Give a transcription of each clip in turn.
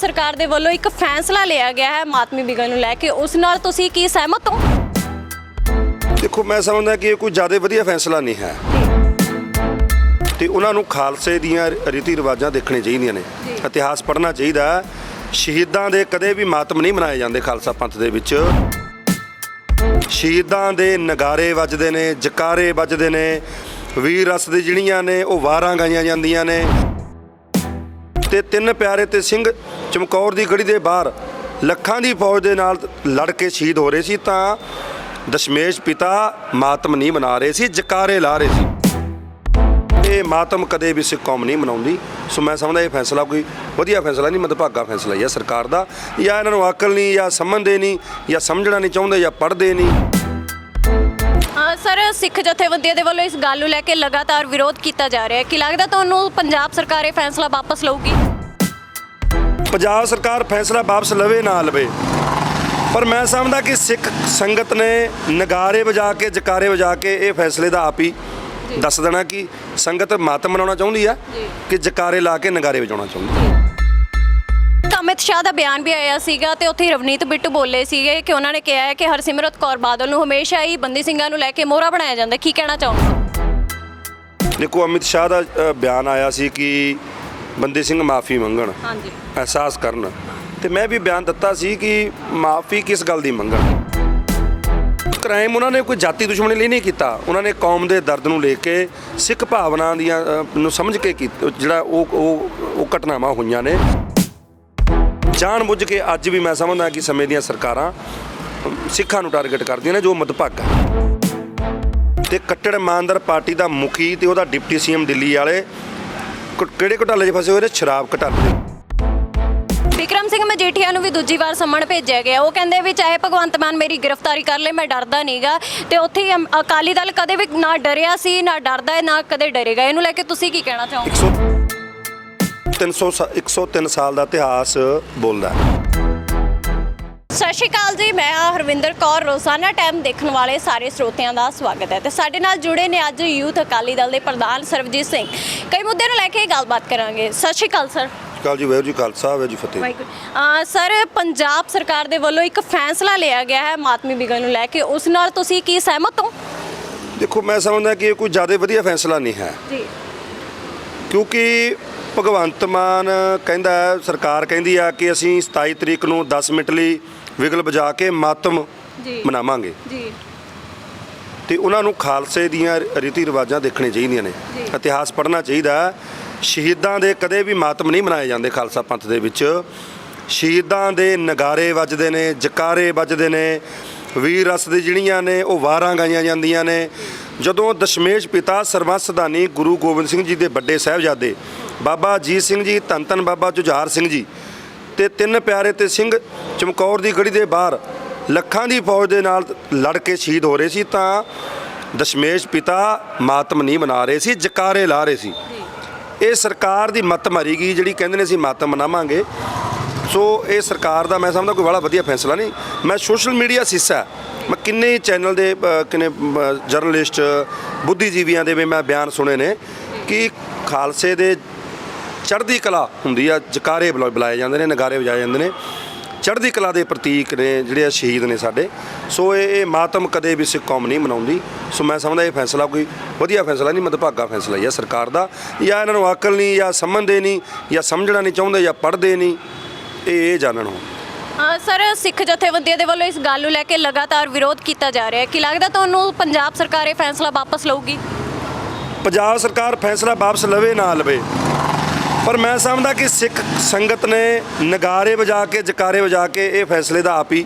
ਸਰਕਾਰ ਦੇ ਵੱਲੋਂ ਇੱਕ ਫੈਸਲਾ ਲਿਆ ਗਿਆ ਹੈ ਮਾਤਮੀ ਬਿਗਲ ਨੂੰ ਲੈ ਕੇ। ਉਸ ਨਾਲ ਤੁਸੀਂ ਕੀ ਸਹਿਮਤ ਹੋ? ਦੇਖੋ ਮੈਂ ਸਮਝਦਾ ਕਿ ਇਹ ਕੋਈ ਜ਼ਿਆਦਾ ਵਧੀਆ ਫੈਸਲਾ ਨਹੀਂ ਹੈ। ਤੇ ਉਹਨਾਂ ਨੂੰ ਖਾਲਸੇ ਦੀਆਂ ਰੀਤੀ ਰਿਵਾਜਾਂ ਦੇਖਣੇ ਚਾਹੀਦੀਆਂ ਨੇ। ਇਤਿਹਾਸ ਪੜ੍ਹਨਾ ਚਾਹੀਦਾ। ਸ਼ਹੀਦਾਂ ਦੇ ਕਦੇ ਵੀ ਮਾਤਮ ਨਹੀਂ ਮਨਾਏ ਜਾਂਦੇ ਖਾਲਸਾ ਪੰਥ ਦੇ ਵਿੱਚ। ਸ਼ਹੀਦਾਂ ਦੇ ਨਗਾਰੇ ਵੱਜਦੇ ਨੇ ਜਕਾਰੇ ਵੱਜਦੇ ਨੇ। ਵੀਰ ਰਸ ਦੀ ਜਿਹੜੀਆਂ ਨੇ ਉਹ ਵਾਰਾਂ ਗਾਈਆਂ ਜਾਂਦੀਆਂ ਨੇ। ਤੇ ਤਿੰਨ ਪਿਆਰੇ ਤੇ ਸਿੰਘ ਚਮਕੌਰ ਦੀ ਗੜੀ ਦੇ ਬਾਹਰ ਲੱਖਾਂ ਦੀ ਫੌਜ ਦੇ ਨਾਲ ਲੜ ਕੇ ਸ਼ਹੀਦ ਹੋ ਰਹੇ ਸੀ ਤਾਂ ਦਸ਼ਮੇਸ਼ ਪਿਤਾ ਮਾਤਮ ਨਹੀਂ ਮਨਾ ਰਹੇ ਸੀ, ਜਕਾਰੇ ਲਾ ਰਹੇ ਸੀ। ਇਹ ਮਾਤਮ ਕਦੇ ਵੀ ਸਿੱਖ ਕੌਮ ਨਹੀਂ ਮਨਾਉਂਦੀ। ਸੋ ਮੈਂ ਸਮਝਦਾ ਇਹ ਫੈਸਲਾ ਕੋਈ ਵਧੀਆ ਫੈਸਲਾ ਨਹੀਂ, ਮਦਭਾਗਾ ਫੈਸਲਾ ਹੀ ਹੈ ਸਰਕਾਰ ਦਾ। ਜਾਂ ਇਹਨਾਂ ਨੂੰ ਅਕਲ ਨਹੀਂ, ਜਾਂ ਸਮਝਦੇ ਨਹੀਂ, ਜਾਂ ਸਮਝਣਾ ਨਹੀਂ ਚਾਹੁੰਦੇ, ਜਾਂ ਪੜ੍ਹਦੇ ਨਹੀਂ। ਸਿੱਖ ਜਥੇਬੰਦੀਆਂ ਦੇ ਵੱਲੋਂ ਇਸ ਗੱਲ ਨੂੰ ਲੈ ਕੇ ਲਗਾਤਾਰ ਵਿਰੋਧ ਕੀਤਾ ਜਾ ਰਿਹਾ ਹੈ। ਕਿ ਲੱਗਦਾ ਤੁਹਾਨੂੰ ਪੰਜਾਬ ਸਰਕਾਰ ਇਹ ਫੈਸਲਾ ਵਾਪਸ ਲਊਗੀ? ਪੰਜਾਬ ਸਰਕਾਰ ਫੈਸਲਾ ਵਾਪਸ ਲਵੇ ਨਾ ਲਵੇ ਪਰ ਮੈਂ ਸਮਝਦਾ ਕਿ ਸਿੱਖ ਸੰਗਤ ਨੇ ਨਗਾਰੇ ਵਜਾ ਕੇ ਜਕਾਰੇ ਵਜਾ ਕੇ ਇਹ ਫੈਸਲੇ ਦਾ ਆਪ ਹੀ ਦੱਸ ਦੇਣਾ ਕਿ ਸੰਗਤ ਮਾਤਮ ਮਨਾਉਣਾ ਚਾਹੁੰਦੀ ਆ ਕਿ ਜਕਾਰੇ ਲਾ ਕੇ ਨਗਾਰੇ ਵਜਾਉਣਾ ਚਾਹੁੰਦੀ ਆ। ਅਮਿਤ ਸ਼ਾਹ ਦਾ ਬਿਆਨ ਵੀ ਆਇਆ ਸੀਗਾ ਤੇ ਉੱਥੇ ਰਵਨੀਤ ਬਿੱਟੂ ਬੋਲੇ ਸੀਗੇ ਕਿ ਉਹਨਾਂ ਨੇ ਕਿਹਾ ਹੈ ਕਿ ਹਰਸਿਮਰਤ ਕੌਰ ਬਾਦਲ ਨੂੰ ਹਮੇਸ਼ਾ ਹੀ ਬੰਦੀ ਸਿੰਘਾਂ ਨੂੰ ਲੈ ਕੇ ਮੋਹਰਾ ਬਣਾਇਆ ਜਾਂਦਾ। ਕੀ ਕਹਿਣਾ ਚਾਹੋਗੇ? ਦੇਖੋ ਅਮਿਤ ਸ਼ਾਹ ਦਾ ਅ, ਬਿਆਨ ਆਇਆ ਸੀ ਕਿ ਬੰਦੀ ਸਿੰਘ ਮਾਫੀ ਮੰਗਣ ਹਾਂਜੀ। ਅਹਿਸਾਸ ਕਰਨ। ਤੇ ਮੈਂ ਵੀ ਬਿਆਨ ਦਿੱਤਾ ਸੀ ਕਿ ਮਾਫੀ ਕਿਸ ਗੱਲ ਦੀ ਮੰਗਣ? ਕ੍ਰਾਈਮ ਉਹਨਾਂ ਨੇ ਕੋਈ ਜਾਤੀ ਦੁਸ਼ਮਣੀ ਲਈ ਨਹੀਂ ਕੀਤਾ। ਉਹਨਾਂ ਨੇ ਕੌਮ ਦੇ ਦਰਦ ਨੂੰ ਲੈ ਕੇ ਸਿੱਖ ਭਾਵਨਾ ਦੀਆਂ ਅ, ਨੂੰ ਸਮਝ ਕੇ ਕੀਤਾ ਜਿਹੜਾ ਉਹ ਉਹ ਉਹ ਘਟਨਾਵਾਂ ਹੋਈਆਂ ਨੇ। ਜਾਣ ਬੁੱਝ ਕੇ ਅੱਜ ਵੀ ਮੈਂ ਸਮਝਦਾ ਕਿ ਸਮੇਂ ਦੀਆਂ ਸਰਕਾਰਾਂ ਸਿੱਖਾਂ ਨੂੰ ਟਾਰਗੇਟ ਕਰਦੀਆਂ ਨੇ ਜੋ ਮਦਭਾਗਾ ਤੇ ਕੱਟੜ ਇਮਾਨਦਾਰ ਪਾਰਟੀ ਦਾ ਮੁਖੀ ਤੇ ਉਹਦਾ ਡਿਪਟੀ ਸੀਐਮ ਦਿੱਲੀ ਵਾਲੇ ਕਿਹੜੇ ਘੁਟਾਲੇ 'ਚ ਫਸੇ ਹੋਏ ਨੇ? ਸ਼ਰਾਬ ਘੁਟਾਲੇ। ਵਿਕਰਮ ਸਿੰਘ ਮਜੀਠੀਆ ਨੂੰ ਵੀ ਦੂਜੀ ਵਾਰ ਸੰਮਣ ਭੇਜਿਆ ਗਿਆ। ਉਹ ਕਹਿੰਦੇ ਵੀ ਚਾਹੇ ਭਗਵੰਤ ਮਾਨ ਮੇਰੀ ਗ੍ਰਿਫਤਾਰੀ ਕਰ ਲੇ ਮੈਂ ਡਰਦਾ ਨਹੀਂਗਾ। ਤੇ ਉੱਥੇ ਅਕਾਲੀ ਦਲ ਕਦੇ ਵੀ ਨਾ ਡਰਿਆ ਸੀ ਨਾ ਡਰਦਾ ਹੈ ਨਾ ਕਦੇ ਡਰੇਗਾ। ਇਹਨੂੰ ਲੈ ਕੇ ਤੁਸੀਂ ਕੀ ਕਹਿਣਾ ਚਾਹੋਗੇ? 300 103 ਸਾਲ ਦਾ ਇਤਿਹਾਸ ਬੋਲਦਾ ਹੈ। ਸਤਿ ਸ਼੍ਰੀ ਅਕਾਲ ਜੀ ਮੈਂ ਹਾਂ ਹਰਵਿੰਦਰ ਕੌਰ। ਰੋਜ਼ਾਨਾ ਟਾਈਮ ਦੇਖਣ ਵਾਲੇ ਸਾਰੇ ਸਰੋਤਿਆਂ ਦਾ ਸਵਾਗਤ ਹੈ ਤੇ ਸਾਡੇ ਨਾਲ ਜੁੜੇ ਨੇ ਅੱਜ ਯੂਥ ਅਕਾਲੀ ਦਲ ਦੇ ਪ੍ਰਧਾਨ ਸਰਬਜੀਤ ਸਿੰਘ। ਕਈ ਮੁੱਦਿਆਂ ਨੂੰ ਲੈ ਕੇ ਗੱਲਬਾਤ ਕਰਾਂਗੇ। ਸਤਿ ਸ਼੍ਰੀ ਅਕਾਲ ਸਰ। ਕਾਲ ਜੀ ਵਾਹਿਗੁਰੂ ਜੀ ਖਾਲਸਾ ਵਾਹਿਗੁਰੂ ਜੀ ਫਤਿਹ। ਸਰ ਪੰਜਾਬ ਸਰਕਾਰ ਦੇ ਵੱਲੋਂ ਇੱਕ ਫੈਸਲਾ ਲਿਆ ਗਿਆ ਹੈ ਮਾਤਮੀ ਬਿਗਲ ਨੂੰ ਲੈ ਕੇ। ਉਸ ਨਾਲ ਤੁਸੀਂ ਕੀ ਸਹਿਮਤ ਹੋ? ਦੇਖੋ ਮੈਂ ਸਮਝਦਾ ਕਿ ਇਹ ਕੋਈ ਜ਼ਿਆਦਾ ਵਧੀਆ ਫੈਸਲਾ ਨਹੀਂ ਹੈ। ਜੀ। ਕਿਉਂਕਿ ਭਗਵੰਤ ਮਾਨ ਕਹਿੰਦਾ ਸਰਕਾਰ ਕਹਿੰਦੀ ਆ ਕਿ ਅਸੀਂ 27 ਤਰੀਕ ਨੂੰ 10 ਮਿੰਟ ਲਈ ਵਿਗਲ ਵਜਾ ਕੇ ਮਾਤਮ ਜੀ। ਮਨਾਵਾਂਗੇ। ਜੀ। ਤੇ ਉਹਨਾਂ ਨੂੰ ਖਾਲਸੇ ਦੀਆਂ ਰੀਤੀ ਰਿਵਾਜਾਂ ਦੇਖਣੇ ਚਾਹੀਦੀਆਂ ਨੇ। ਇਤਿਹਾਸ ਪੜ੍ਹਨਾ ਚਾਹੀਦਾ। ਸ਼ਹੀਦਾਂ ਦੇ ਕਦੇ ਵੀ ਮਾਤਮ ਨਹੀਂ ਮਨਾਏ ਜਾਂਦੇ ਖਾਲਸਾ ਪੰਥ ਦੇ ਵਿੱਚ। ਸ਼ਹੀਦਾਂ ਦੇ ਨਗਾਰੇ ਵੱਜਦੇ ਨੇ ਜਕਾਰੇ ਵੱਜਦੇ ਨੇ। ਵੀਰ ਰਸ ਦੀ ਜਿਹੜੀਆਂ ਨੇ ਉਹ ਵਾਰਾਂ ਗਾਈਆਂ ਜਾਂਦੀਆਂ ਨੇ। ਜਦੋਂ ਦਸ਼ਮੇਸ਼ ਪਿਤਾ ਸਰਬੰਸਦਾਨੀ ਗੁਰੂ ਗੋਬਿੰਦ ਸਿੰਘ ਜੀ ਦੇ ਵੱਡੇ ਸਾਹਿਬਜ਼ਾਦੇ ਬਾਬਾ ਅਜੀਤ ਸਿੰਘ ਜੀ ਧੰਨ ਧੰਨ ਬਾਬਾ ਜੁਝਾਰ ਸਿੰਘ ਜੀ ਤੇ ਤਿੰਨ ਪਿਆਰੇ ਤੇ ਸਿੰਘ ਚਮਕੌਰ ਦੀ ਗੜੀ ਦੇ ਬਾਹਰ ਲੱਖਾਂ ਦੀ ਫੌਜ ਦੇ ਨਾਲ ਲੜ ਕੇ ਸ਼ਹੀਦ ਹੋ ਰਹੇ ਸੀ ਤਾਂ ਦਸ਼ਮੇਸ਼ ਪਿਤਾ ਮਾਤਮ ਨਹੀਂ ਮਨਾ ਰਹੇ ਸੀ ਜਕਾਰੇ ਲਾ ਰਹੇ ਸੀ। ਇਹ ਸਰਕਾਰ ਦੀ ਮੱਤ ਮਾਰੀ ਗਈ ਜਿਹੜੀ ਕਹਿੰਦੇ ਨੇ ਅਸੀਂ ਮਾਤਮ ਮਨਾਵਾਂਗੇ। ਸੋ ਇਹ ਸਰਕਾਰ ਦਾ ਮੈਂ ਸਮਝਦਾ ਕੋਈ ਬੜਾ ਵਧੀਆ ਫੈਸਲਾ ਨਹੀਂ। ਮੈਂ ਸੋਸ਼ਲ ਮੀਡੀਆ ਹੈ। ਮੈਂ ਕਿੰਨੇ ਚੈਨਲ ਦੇ ਕਿੰਨੇ ਜਰਨਲਿਸਟ ਬੁੱਧੀਜੀਵੀਆਂ ਦੇ ਵੀ ਮੈਂ ਬਿਆਨ ਸੁਣੇ ਨੇ ਕਿ ਖਾਲਸੇ ਦੇ ਚੜ੍ਹਦੀ ਕਲਾ ਹੁੰਦੀ ਆ ਜਕਾਰੇ ਬੁਲਾ- ਬੁਲਾਏ ਜਾਂਦੇ ਨੇ ਨਗਾਰੇ ਵਜਾਏ ਜਾਂਦੇ ਨੇ। ਚੜ੍ਹਦੀ ਕਲਾ ਦੇ ਪ੍ਰਤੀਕ ਨੇ ਜਿਹੜੇ ਆ ਸ਼ਹੀਦ ਨੇ ਸਾਡੇ। ਸੋ ਇਹ ਇਹ ਮਾਤਮ ਕਦੇ ਵੀ ਸਿੱਖ ਕੌਮ ਨਹੀਂ ਮਨਾਉਂਦੀ। ਸੋ ਮੈਂ ਸਮਝਦਾ ਇਹ ਫੈਸਲਾ ਕੋਈ ਵਧੀਆ ਫੈਸਲਾ ਨਹੀਂ ਮਦਭਾਗਾ ਫੈਸਲਾ ਹੀ ਹੈ ਸਰਕਾਰ ਦਾ। ਜਾਂ ਇਹਨਾਂ ਨੂੰ ਅਕਲ ਨਹੀਂ ਜਾਂ ਸਮਝਦੇ ਨਹੀਂ ਜਾਂ ਸਮਝਣਾ ਨਹੀਂ ਚਾਹੁੰਦੇ ਜਾਂ ਪੜ੍ਹਦੇ ਨਹੀਂ। ਇਹ ਇਹ ਜਾਣਨ ਹੋ ਹਾਂ ਸਰ ਸਿੱਖ ਜਥੇਬੰਦੀਆਂ ਦੇ ਵੱਲੋਂ ਇਸ ਗੱਲ ਨੂੰ ਲੈ ਕੇ ਲਗਾਤਾਰ ਵਿਰੋਧ ਕੀਤਾ ਜਾ ਰਿਹਾ ਹੈ। ਕਿ ਲੱਗਦਾ ਤੁਹਾਨੂੰ ਪੰਜਾਬ ਸਰਕਾਰ ਇਹ ਫੈਸਲਾ ਵਾਪਸ ਲਊਗੀ? ਪੰਜਾਬ ਸਰਕਾਰ ਫੈਸਲਾ ਵਾਪਸ ਲਵੇ ਨਾ ਲਵੇ। ਪਰ ਮੈਂ ਸਮਝਦਾ ਕਿ ਸਿੱਖ ਸੰਗਤ ਨੇ ਨਗਾਰੇ ਵਜਾ ਕੇ ਜਕਾਰੇ ਵਜਾ ਕੇ ਇਹ ਫੈਸਲੇ ਦਾ ਆਪ ਹੀ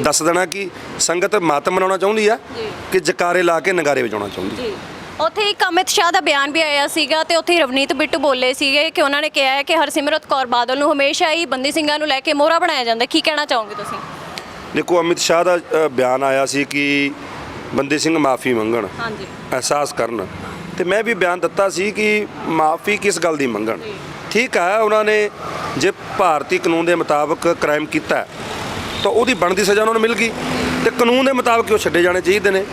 ਦੱਸ ਦੇਣਾ ਕਿ ਸੰਗਤ ਮਾਤਮ ਮਨਾਉਣਾ ਚਾਹੁੰਦੀ ਆ। ਕਿ ਜਕਾਰੇ ਲਾ ਕੇ ਨਗਾਰੇ ਵਜਾਉਣਾ ਚਾਹੁੰਦੀ ਜੀ। ਉੱਥੇ ਇੱਕ ਅਮਿਤ ਸ਼ਾਹ ਦਾ ਬਿਆਨ ਵੀ ਆਇਆ ਸੀਗਾ ਤੇ ਉੱਥੇ ਰਵਨੀਤ ਬਿੱਟੂ ਬੋਲੇ ਸੀਗੇ ਕਿ ਉਹਨਾਂ ਨੇ ਕਿਹਾ ਹੈ ਕਿ ਹਰਸਿਮਰਤ ਕੌਰ ਬਾਦਲ ਨੂੰ ਹਮੇਸ਼ਾ ਹੀ ਬੰਦੀ ਸਿੰਘਾਂ ਨੂੰ ਲੈ ਕੇ ਮੋਹਰਾ ਬਣਾਇਆ ਜਾਂਦਾ। ਕੀ ਕਹਿਣਾ ਚਾਹੋਗੇ ਤੁਸੀਂ? ਦੇਖੋ ਅਮਿਤ ਸ਼ਾਹ ਦਾ ਬਿਆਨ ਆਇਆ ਸੀ ਕਿ ਬੰਦੀ ਸਿੰਘ ਮਾਫੀ ਮੰਗਣ ਹਾਂਜੀ। ਅਹਿਸਾਸ ਕਰਨ। ਤੇ ਮੈਂ ਵੀ ਬਿਆਨ ਦਿੱਤਾ ਸੀ ਕਿ ਮਾਫੀ ਕਿਸ ਗੱਲ ਦੀ ਮੰਗਣ। ਠੀਕ ਹੈ ਉਹਨਾਂ ਨੇ ਜੇ ਭਾਰਤੀ ਕਾਨੂੰਨ ਦੇ ਮੁਤਾਬਕ ਕ੍ਰਾਈਮ ਕੀਤਾ, ਤਾਂ ਉਹਦੀ ਬਣਦੀ ਸਜ਼ਾ ਉਹਨਾਂ ਨੂੰ ਮਿਲ ਗਈ। ਤੇ ਕਾਨੂੰਨ ਦੇ ਮੁਤਾਬਕ ਉਹ ਛੱਡੇ ਜਾਣੇ ਚਾਹੀਦੇ ਨੇ।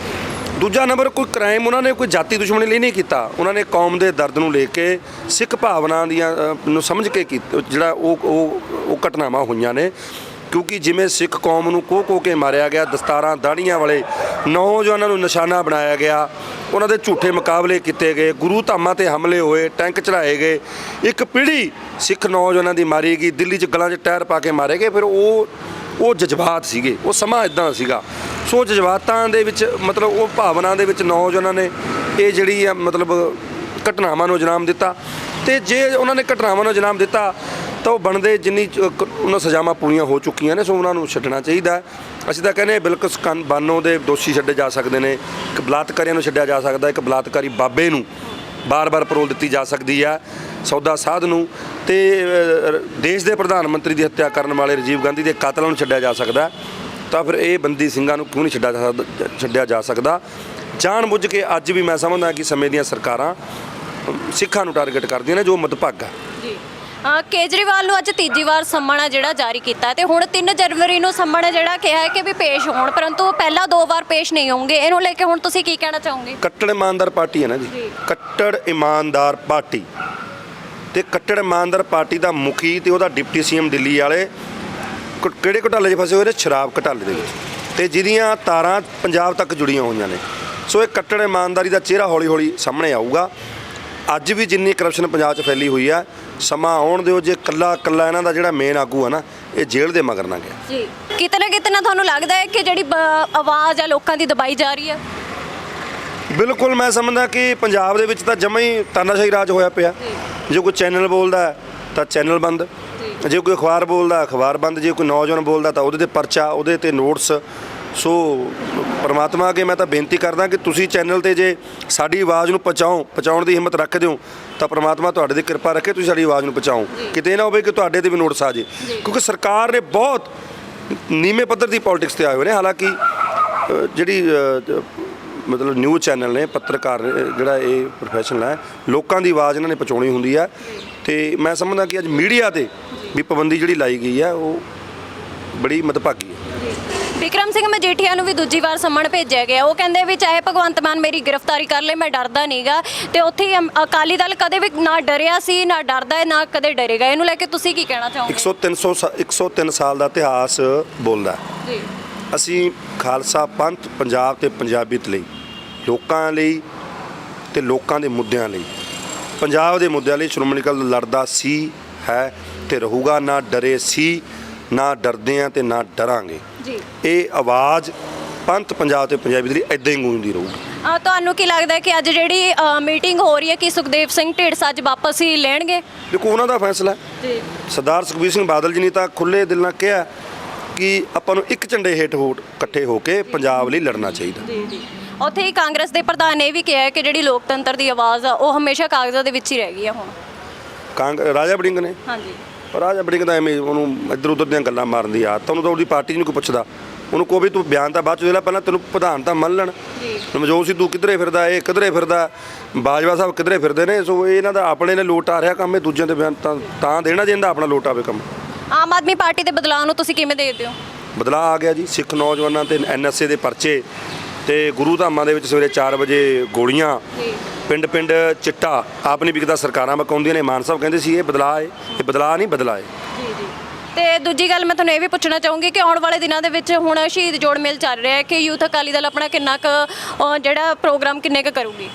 ਦੂਜਾ ਨੰਬਰ, ਕੋਈ ਕ੍ਰਾਈਮ ਉਹਨਾਂ ਨੇ ਕੋਈ ਜਾਤੀ ਦੁਸ਼ਮਣੀ ਲਈ ਨਹੀਂ ਕੀਤਾ। ਉਹਨਾਂ ਨੇ ਕੌਮ ਦੇ ਦਰਦ ਨੂੰ ਲੈ ਕੇ, ਸਿੱਖ ਭਾਵਨਾ ਦੀਆਂ ਨੂੰ ਸਮਝ ਕੇ ਕੀਤਾ, ਜਿਹੜਾ ਉਹ ਉਹ ਘਟਨਾਵਾਂ ਹੋਈਆਂ ਨੇ। ਕਿਉਂਕਿ ਜਿਵੇਂ ਸਿੱਖ ਕੌਮ ਨੂੰ ਕੋਹ ਕੋਹ ਕੇ ਮਾਰਿਆ ਗਿਆ, ਦਸਤਾਰਾਂ, ਦਾੜੀਆਂ ਵਾਲੇ ਨੌਜਵਾਨਾਂ ਨੂੰ ਨਿਸ਼ਾਨਾ ਬਣਾਇਆ ਗਿਆ, ਉਹਨਾਂ ਦੇ ਝੂਠੇ ਮੁਕਾਬਲੇ ਕੀਤੇ ਗਏ, ਗੁਰੂ ਧਾਮਾਂ ਤੇ ਹਮਲੇ ਹੋਏ, ਟੈਂਕ ਚੜਾਏ ਗਏ, ਇੱਕ ਪੀੜ੍ਹੀ ਸਿੱਖ ਨੌਜਵਾਨਾਂ ਦੀ ਮਾਰੀ ਗਈ, ਦਿੱਲੀ 'ਚ ਗਲਾਂ 'ਚ ਟਾਇਰ ਪਾ ਕੇ ਮਾਰੇ ਗਏ, ਫਿਰ ਉਹ ਉਹ ਜਜ਼ਬਾਤ ਸੀਗੇ, ਉਹ ਸਮਾਂ ਇਦਾਂ ਸੀਗਾ। ਸੋ ਜਜ਼ਬਾਤਾਂ ਦੇ ਵਿੱਚ, ਮਤਲਬ ਉਹ ਭਾਵਨਾ ਦੇ ਵਿੱਚ ਨੌਜਵਾਨਾਂ ਨੇ ਇਹ ਜਿਹੜੀ ਆ ਮਤਲਬ ਘਟਨਾਵਾਂ ਨੂੰ ਜਨਾਮ ਦਿੱਤਾ ਤੇ ਜੇ ਉਹਨਾਂ ਨੇ ਘਟਨਾਵਾਂ ਨੂੰ ਜਨਾਮ ਦਿੱਤਾ ਤਾਂ ਉਹ ਬਣਦੇ ਜਿੰਨੀ ਚ- ਕ- ਉਹਨਾਂ ਸਜ਼ਾਵਾਂ ਪੂਰੀਆਂ ਹੋ ਚੁੱਕੀਆਂ ਨੇ ਸੋ ਉਹਨਾਂ ਨੂੰ ਛੱਡਣਾ ਚਾਹੀਦਾ ਹੈ। ਅਸੀਂ ਤਾਂ ਕਹਿੰਦੇ ਹਾਂ ਬਿਲਕੁਲ ਸਕਨ ਬਾਨੋ ਦੇ ਦੋਸ਼ੀ ਛੱਡੇ ਜਾ ਸਕਦੇ ਨੇ ਇੱਕ ਬਲਾਤਕਾਰੀਆਂ ਨੂੰ ਛੱਡਿਆ ਜਾ ਸਕਦਾ ਇੱਕ ਬਲਾਤਕਾਰੀ ਬਾਬੇ ਨੂੰ ਬਾਰ-ਬਾਰ ਪਰੋਲ ਦਿੱਤੀ ਜਾ ਸਕਦੀ ਹੈ ਸੌਦਾ ਸਾਧ ਨੂੰ ਤੇ ਅ, ਦੇਸ਼ ਦੇ ਪ੍ਰਧਾਨ ਮੰਤਰੀ ਦੀ ਹੱਤਿਆ ਕਰਨ ਵਾਲੇ ਰਾਜੀਵ ਗਾਂਧੀ ਦੇ ਕਾਤਲਾਂ ਨੂੰ ਛੱਡਿਆ ਜਾ ਸਕਦਾ ਹੈ। ਤਾਂ ਫਿਰ ਇਹ ਬੰਦੀ ਸਿੰਘਾਂ ਨੂੰ ਕਿਉਂ ਨਹੀਂ ਛੱਡਿਆ ਜਾ ਸਕਦਾ ਛੱਡਿਆ ਜਾ ਸਕਦਾ ਜਾਣ ਬੁੱਝ ਕੇ ਅੱਜ ਵੀ ਮੈਂ ਸਮਝਦਾ ਕਿ ਸਮੇਂ ਦੀਆਂ ਸਰਕਾਰਾਂ ਅ, ਸਿੱਖਾਂ ਨੂੰ ਟਾਰਗੇਟ ਕਰਦੀਆਂ ਨੇ ਜੋ ਮਦਭਾਗਾ ਜੀ ਅ, ਕੇਜਰੀਵਾਲ ਨੂੰ ਅੱਜ ਤੀਜੀ ਵਾਰ ਸੰਮਣ ਆ ਜਿਹੜਾ ਜਾਰੀ ਕੀਤਾ ਹੈ ਤੇ ਹੁਣ 3 ਜਨਵਰੀ ਨੂੰ ਸੰਮਣ ਜਿਹੜਾ ਕਿਹਾ ਹੈ ਕਿ ਵੀ ਪੇਸ਼ ਹੋਣ ਪਰੰਤੂ ਪਹਿਲਾਂ ਦੋ ਵਾਰ ਪੇਸ਼ ਨਹੀਂ ਹੋਣਗੇ। ਇਹਨੂੰ ਲੈ ਕੇ ਹੁਣ ਤੁਸੀਂ ਕੀ ਕਹਿਣਾ ਚਾਹੋਗੇ? ਕੱਟੜ ਇਮਾਨਦਾਰ ਪਾਰਟੀ ਹੈ ਨਾ ਜੀ। ਜੀ। ਕੱਟੜ ਇਮਾਨਦਾਰ ਪਾਰਟੀ। ਤੇ ਕੱਟੜ ਇਮਾਨਦਾਰ ਪਾਰਟੀ ਦਾ ਮੁਖੀ ਤੇ ਉਹਦਾ ਡਿਪਟੀ ਸੀਐਮ ਦਿੱਲੀ ਵਾਲੇ ਕੁ- ਕਿਹੜੇ ਘੁਟਾਲੇ 'ਚ ਫਸੇ ਹੋਏ ਨੇ? ਸ਼ਰਾਬ ਘੁਟਾਲੇ ਦੇ ਵਿੱਚ। ਤੇ ਜਿਹਦੀਆਂ ਤਾਰਾਂ ਪੰਜਾਬ ਤੱਕ ਜੁੜੀਆਂ ਹੋਈਆਂ ਨੇ। ਸੋ ਇਹ ਕੱਟੜ ਇਮਾਨਦਾਰੀ ਦਾ ਚਿਹਰਾ ਹੌਲੀ-ਹੌਲੀ ਸਾਹਮਣੇ ਆਊਗਾ। ਅੱਜ ਵੀ ਜਿੰਨੀ ਕਰਪਸ਼ਨ ਪੰਜਾਬ 'ਚ ਫੈਲੀ ਹੋਈ ਆ ਸਮਾਂ ਆਉਣ ਦਿਓ ਜੇ ਕੱਲਾ ਕੱਲਾ ਇਹਨਾਂ ਦਾ ਜਿਹੜਾ ਮੇਨ ਆਗੂ ਆ ਨਾ ਇਹ ਜੇਲ੍ਹ ਦੇ ਮਗਰ ਨਾ ਗਿਆ। ਜੀ। ਕਿਤੇ ਨਾ ਕਿਤੇ ਨਾ ਤੁਹਾਨੂੰ ਲੱਗਦਾ ਹੈ ਕਿ ਜਿਹੜੀ ਬ- ਆਵਾਜ਼ ਆ ਲੋਕਾਂ ਦੀ ਦਬਾਈ ਜਾ ਰਹੀ ਹੈ ਬਿਲਕੁਲ ਮੈਂ ਸਮਝਦਾ ਕਿ ਪੰਜਾਬ ਦੇ ਵਿੱਚ ਤਾਂ ਜਮਾ ਹੀ ਤਾਨਾਸ਼ਾਹੀ ਰਾਜ ਹੋਇਆ ਪਿਆ। ਜੇ। ਕੋਈ ਚੈਨਲ ਬੋਲਦਾ ਹੈ, ਤਾਂ ਚੈਨਲ ਬੰਦ। ਜੇ। ਕੋਈ ਅਖਬਾਰ ਬੋਲਦਾ ਅਖਬਾਰ ਬੰਦ। ਜੇ ਕੋਈ ਨੌਜਵਾਨ ਬੋਲਦਾ ਤਾਂ ਉਹਦੇ ਤੇ ਪਰਚਾ ਉਹਦੇ ਤੇ ਨੋਟਿਸ ਸੋ ਪਰਮਾਤਮਾ ਅੱਗੇ ਮੈਂ ਤਾਂ ਬੇਨਤੀ ਕਰਦਾ ਕਿ ਤੁਸੀਂ ਚੈਨਲ ਤੇ ਜੇ ਸਾਡੀ ਆਵਾਜ਼ ਨੂੰ ਪਹੁੰਚਾਓ ਪਹੁੰਚਾਉਣ ਦੀ ਹਿੰਮਤ ਰੱਖਦੇ ਹੋ ਤਾਂ ਪਰਮਾਤਮਾ ਤੁਹਾਡੇ ਤੇ ਕਿਰਪਾ ਰੱਖੇ ਤੁਸੀਂ ਸਾਡੀ ਆਵਾਜ਼ ਨੂੰ ਪਹੁੰਚਾਓ। ਕਿਤੇ ਨਾ ਹੋਵੇ ਕਿ ਤੁਹਾਡੇ ਤੇ ਵੀ ਨੋਟਿਸ ਆ ਜੇ। ਕਿਉਂਕਿ ਸਰਕਾਰ ਨੇ ਬਹੁਤ ਨੀਵੇਂ ਪੱਧਰ ਦੀ ਪੋਲਿਟਿਕਸ ਤੇ ਆਏ ਹੋਏ ਨੇ। ਹਾਲਾਂਕਿ ਜਿਹੜੀ ਮਤਲਬ ਨਿਊਜ਼ ਚੈਨਲ ਨੇ ਪੱਤਰਕਾਰ ਜਿਹੜਾ ਇਹ ਪ੍ਰੋਫੈਸ਼ਨਲ ਹੈ ਲੋਕਾਂ ਦੀ ਆਵਾਜ਼ ਇਹਨਾਂ ਨੇ ਪਹੁੰਚਾਉਣੀ ਹੁੰਦੀ ਹੈ। ਤੇ ਮੈਂ ਸਮਝਦਾ ਕਿ ਅੱਜ ਮੀਡੀਆ ਤੇ ਵੀ ਪਾਬੰਦੀ ਜਿਹੜੀ ਲਾਈ ਗਈ ਹੈ ਉਹ ਬੜੀ ਮਦਭਾਗੀ ਹੈ। ਵਿਕਰਮ ਸਿੰਘ ਮਜੀਠੀਆ ਨੂੰ ਵੀ ਦੂਜੀ ਵਾਰ ਸੰਮਣ ਭੇਜਿਆ ਗਿਆ। ਉਹ ਕਹਿੰਦੇ ਵੀ ਚਾਹੇ ਭਗਵੰਤ ਮਾਨ ਮੇਰੀ ਗ੍ਰਿਫਤਾਰੀ ਕਰ ਲੇ ਮੈਂ ਡਰਦਾ ਨਹੀਂਗਾ। ਤੇ ਉੱਥੇ ਹੀ ਅਮ- ਅਕਾਲੀ ਦਲ ਕਦੇ ਵੀ ਨਾ ਡਰਿਆ ਸੀ ਨਾ ਡਰਦਾ ਹੈ ਨਾ ਕਦੇ ਡਰੇਗਾ। ਇਹਨੂੰ ਲੈ ਕੇ ਤੁਸੀਂ ਕੀ ਕਹਿਣਾ ਚਾਹੋਗੇ? 100 300 ਸਾ- 103 ਸਾਲ ਦਾ ਇਤਿਹਾਸ ਬੋਲਦਾ ਹੈ। ਜੀ। ਅਸੀਂ ਖਾਲਸਾ ਪੰਥ ਪੰਜਾਬ ਤੇ ਪੰਜਾਬੀਅਤ ਲਈ ਲੋਕਾਂ ਲਈ ਤੇ ਲੋਕਾਂ ਦੇ ਮੁੱਦਿਆਂ ਲਈ। ਪੰਜਾਬ ਦੇ ਮੁੱਦਿਆਂ ਲਈ ਸ਼੍ਰੋਮਣੀ ਅਕਾਲੀ ਦਲ ਲੜਦਾ ਸੀ ਹੈ ਤੇ ਰਹੂਗਾ ਨਾ ਡਰੇ ਸੀ। ਨਾ ਡਰਦੇ ਆ ਤੇ ਨਾ ਡਰਾਂਗੇ। ਜੀ। ਇਹ ਆਵਾਜ਼ ਪੰਥ ਪੰਜਾਬ ਤੇ ਪੰਜਾਬੀ ਦੇ ਲਈ ਇਦਾਂ ਹੀ ਗੂੰਜਦੀ ਰਹੂਗੀ। ਅ, ਤੁਹਾਨੂੰ ਕੀ ਲੱਗਦਾ ਹੈ ਕਿ ਅੱਜ ਜਿਹੜੀ ਮੀਟਿੰਗ ਹੋ ਰਹੀ ਹੈ ਕਿ ਸੁਖਦੇਵ ਸਿੰਘ ਢੀਂਡਸਾ ਅੱਜ ਵਾਪਸ ਹੀ ਲੈਣਗੇ? ਦੇਖੋ ਉਹਨਾਂ ਦਾ ਫੈਸਲਾ ਹੈ। ਜੀ। ਸਰਦਾਰ ਸੁਖਬੀਰ ਸਿੰਘ ਬਾਦਲ ਜੀ ਨੇ ਤਾਂ ਖੁੱਲੇ ਦਿਲ ਨਾਲ ਕਿਹਾ ਕਿ ਆਪਾਂ ਨੂੰ ਇੱਕ ਝੰਡੇ ਹੇਠ ਹੋ ਇਕੱਠੇ ਹੋ ਕੇ ਪੰਜਾਬ ਲਈ ਲੜਨਾ ਚਾਹੀਦਾ। ਜੀ ਜੀ। ਉੱਥੇ ਹੀ ਕਾਂਗਰਸ ਦੇ ਪ੍ਰਧਾਨ ਨੇ ਇਹ ਵੀ ਕਿਹਾ ਹੈ ਕਿ ਜਿਹੜੀ ਲੋਕਤੰਤਰ ਦੀ ਆਵਾਜ਼ ਆ ਉਹ ਹਮੇਸ਼ਾ ਕਾਗਜ਼ਾਂ ਦੇ ਵਿੱਚ ਹੀ ਰਹਿ ਗਈ ਆ ਹੁਣ। ਕਾਂਗ ਰਾਜਾ ਬੜਿੰਗ ਨੇ। ਹਾਂਜੀ। ਪਰ ਰਾਜਾ ਬੜਿੰਗ ਦਾ ਐਵੇਂ ਉਹਨੂੰ ਇੱਧਰ ਉੱਧਰ ਦੀਆਂ ਗੱਲਾਂ ਮਾਰਨ ਦੀ ਆਦਤ ਉਹਨੂੰ ਤਾਂ ਉਹਦੀ ਪਾਰਟੀ ਨੂੰ ਕੋਈ ਪੁੱਛਦਾ। ਉਹਨੂੰ ਕੋਈ ਵੀ ਤੂੰ ਬਿਆਨ ਤਾਂ ਬਾਅਦ ਚ ਦੇ ਲੈ ਪਹਿਲਾਂ ਤੈਨੂੰ ਪ੍ਰਧਾਨ ਤਾਂ ਮੰਨ ਲੈਣ। ਜੀ। ਨਵਜੋਤ ਸਿੱਧੂ ਕਿੱਧਰੇ ਫਿਰਦਾ ਇਹ ਕਿੱਧਰੇ ਫਿਰਦਾ? ਬਾਜਵਾ ਸਾਹਿਬ ਕਿੱਧਰੇ ਫਿਰਦੇ ਨੇ? ਸੋ ਇਹ ਇਹਨਾਂ ਦਾ ਆਪਣੇ ਨੇ ਲੋਟ ਆ ਰਿਹਾ ਕੰਮ ਇਹ ਦੂਜਿਆਂ ਦੇ ਬਿਆਨ ਤਾਂ ਤਾਂ ਦੇਣਾ ਜਿੰਦਾ ਆਪਣਾ ਲੋਟ ਆਵੇ ਕੰਮ। ਆਮ ਆਦਮੀ ਪਾਰਟੀ ਦੇ ਬਦਲਾਅ ਨੂੰ ਤੁਸੀਂ ਕਿਵੇਂ ਦੇਖਦੇ ਹੋ? ਬਦਲਾਅ ਆ ਗਿਆ ਜੀ। ਸਿੱਖ ਨੌਜਵਾਨਾਂ ਤੇ ਐਨਐਸਏ ਦੇ ਪਰਚੇ ਤੇ ਗੁਰੂ ਧਾਮਾਂ ਦੇ ਵਿੱਚ ਸਵੇਰੇ 4 ਵਜੇ ਗੋਲੀਆਂ ਪਿੰਡ ਪਿੰਡ ਚਿੱਟਾ ਆਪ ਨਹੀਂ ਵਿਕਦਾ ਸਰਕਾਰਾਂ ਮਕਾਉਂਦੀਆਂ ਨੇ ਮਾਨ ਸਾਹਿਬ ਕਹਿੰਦੇ ਸੀ ਇਹ ਬਦਲਾਅ ਹੈ ਇਹ ਬਦਲਾਅ ਨਹੀਂ ਬਦਲਾਅ ਹੈ ਤੇ ਦੂਜੀ ਗੱਲ ਮੈਂ ਤੁਹਾਨੂੰ ਇਹ ਵੀ ਪੁੱਛਣਾ ਚਾਹੂੰਗੀ ਕਿ ਆਉਣ ਵਾਲੇ ਦਿਨਾਂ ਦੇ ਵਿੱਚ ਹੁਣ ਸ਼ਹੀਦ ਜੋੜ ਮੇਲ ਚੱਲ ਰਿਹਾ ਹੈ ਕਿ ਯੂਥ ਅਕਾਲੀ ਦਲ ਆਪਣਾ ਕਿੰਨਾ ਕੁ ਜਿਹੜਾ ਪ੍ਰੋਗਰਾਮ ਕਿੰਨੇ ਕੁ ਕਰੂਗੀ?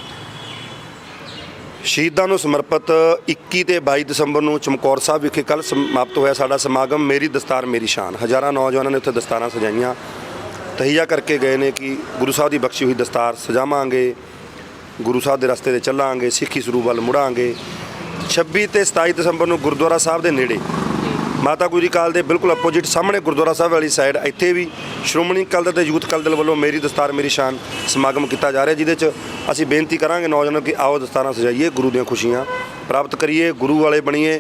ਸ਼ਹੀਦਾਂ ਨੂੰ ਸਮਰਪਿਤ 21 ਤੇ 22 ਦਸੰਬਰ ਨੂੰ ਚਮਕੌਰ ਸਾਹਿਬ ਵਿਖੇ ਕੱਲ ਸਮਾਪਤ ਹੋਇਆ ਸਾਡਾ ਸਮਾਗਮ ਮੇਰੀ ਦਸਤਾਰ ਮੇਰੀ ਸ਼ਾਨ। ਹਜ਼ਾਰਾਂ ਨੌਜਵਾਨਾਂ ਨੇ ਉੱਥੇ ਦਸਤਾਰਾਂ ਸਜਾਈਆਂ। ਤਹੀਆ ਕਰਕੇ ਗਏ ਨੇ ਕਿ ਗੁਰੂ ਸਾਹਿਬ ਦੀ ਬਖਸ਼ੀ ਹੋਈ ਦਸਤਾਰ ਸਜਾਵਾਂਗੇ, ਗੁਰੂ ਸਾਹਿਬ ਦੇ ਰਸਤੇ ਤੇ ਚੱਲਾਂਗੇ, ਸਿੱਖੀ ਸਰੂਪ ਵੱਲ ਮੁੜਾਂਗੇ। 26 ਤੇ 27 ਦਸੰਬਰ ਨੂੰ ਗੁਰਦੁਆਰਾ ਸਾਹਿਬ ਦੇ ਨੇੜੇ। ਮਾਤਾ ਗੁਜਰੀ ਕਾਲ ਦੇ ਬਿਲਕੁਲ ਆਪੋਜੀਟ ਸਾਹਮਣੇ ਗੁਰਦੁਆਰਾ ਸਾਹਿਬ ਵਾਲੀ ਸਾਈਡ ਇੱਥੇ ਵੀ ਸ਼੍ਰੋਮਣੀ ਅਕਾਲੀ ਦਲ ਤੇ ਯੂਥ ਅਕਾਲੀ ਦਲ ਵੱਲੋਂ ਮੇਰੀ ਦਸਤਾਰ, ਮੇਰੀ ਸ਼ਾਨ ਸਮਾਗਮ ਕੀਤਾ ਜਾ ਰਿਹਾ, ਜਿਹਦੇ 'ਚ ਅਸੀਂ ਬੇਨਤੀ ਕਰਾਂਗੇ ਨੌਜਵਾਨਾਂ ਨੂੰ ਕਿ ਆਓ ਦਸਤਾਰਾਂ ਸਜਾਈਏ, ਗੁਰੂ ਦੀਆਂ ਖੁਸ਼ੀਆਂ ਪ੍ਰਾਪਤ ਕਰੀਏ, ਗੁਰੂ ਵਾਲੇ ਬਣੀਏ।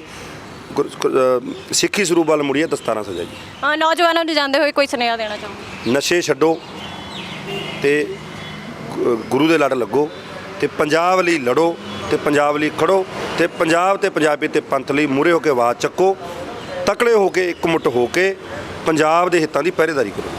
ਗੁਰ- ਅਹ ਸਿੱਖੀ ਸਰੂਪ ਵੱਲ ਮੁੜੀਏ ਦਸਤਾਰਾਂ ਸਜਾਈਏ ਅ, ਨੌਜਵਾਨਾਂ ਨੂੰ ਜਾਂਦੇ ਹੋਏ ਕੋਈ ਸੁਨੇਹਾ ਦੇਣਾ ਚਾਹੂੰਗੀ? ਨਸ਼ੇ ਛੱਡੋ ਤੇ ਗੁ- ਗੁਰੂ ਦੇ ਲੜ ਲੱਗੋ ਤੇ ਪੰਜਾਬ ਲਈ ਲੜੋ ਤੇ ਪੰਜਾਬ ਲਈ ਖੜੋ ਤੇ ਪੰਜਾਬ ਤੇ ਪੰਜਾਬੀ ਤੇ ਪੰਥ ਲਈ ਮੂਰੇ ਹੋ ਕੇ ਆਵਾਜ਼ ਚੱਕੋ ਤਕੜੇ ਹੋ ਕੇ ਇਕਮੁੱਠ ਹੋ ਕੇ ਪੰਜਾਬ ਦੇ ਹਿੱਤਾਂ ਦੀ ਪਹਿਰੇਦਾਰੀ ਕਰੋ।